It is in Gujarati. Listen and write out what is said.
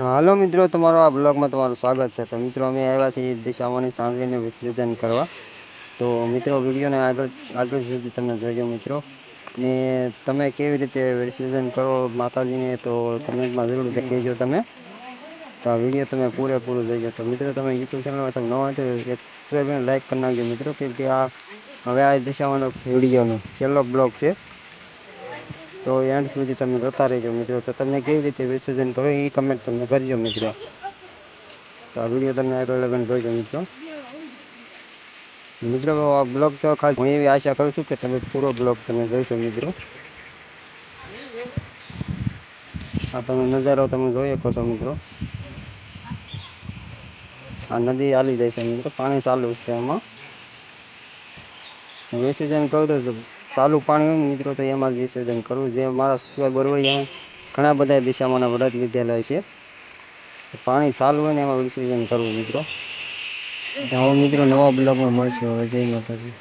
હાલો મિત્રો, તમારો આ બ્લોગમાં તમારું સ્વાગત છે. તો મિત્રો, અમે આવ્યા છીએ દિશાઓની સાંભળીને વિસર્જન કરવા. તો મિત્રો, વિડીયોને આગળ આગળ સુધી તમે જોજો મિત્રો. ને તમે કેવી રીતે વિસર્જન કરો માતાજીને, તો કમેન્ટમાં જરૂર કહેજો તમે. તો આ વીડિયો તમે પૂરેપૂરું જોઈજો તો મિત્રો, તમે યુટ્યુબ ચેનલમાં તમે નવા છો સબસ્ક્રાઈબ લાઈક કરી નાખજો મિત્રો, કેમ કે આ, હવે આ દિશાઓનો વિડીયોનો છેલ્લો બ્લોગ છે. તો એન્ડ સુધી તમે જોતા રહેજો મિત્રો. તો તમને કેવી રીતે વિસર્જન કરો એ કમેન્ટ તમે કરજો મિત્રો. તો આ વીડિયો તમને આગળ લગન જોઈજો મિત્રો. મિત્રો, આ બ્લોગ તો ખાસ હું એવી આશા કરું છું કે તમે પૂરો બ્લોગ તમે જોઈશો મિત્રો. આ તમે નજારો તમે જોઈ શકો છો મિત્રો. આ નદી હાલી જાય છે મિત્રો. પાણી ચાલુ છે એમાં વિસર્જન કહું તો ચાલુ પાણી મિત્રો, તો એમાં જ વિસર્જન કરવું જે મારા સિવાય એમ ઘણા બધા દિશામાંના વ્રત વિદ્યાલય છે. પાણી ચાલુ હોય ને એમાં વિસર્જન કરવું, મિત્રો. તો મિત્રો, નવા બ્લોગમાં મળશે. હવે જય માતાજી.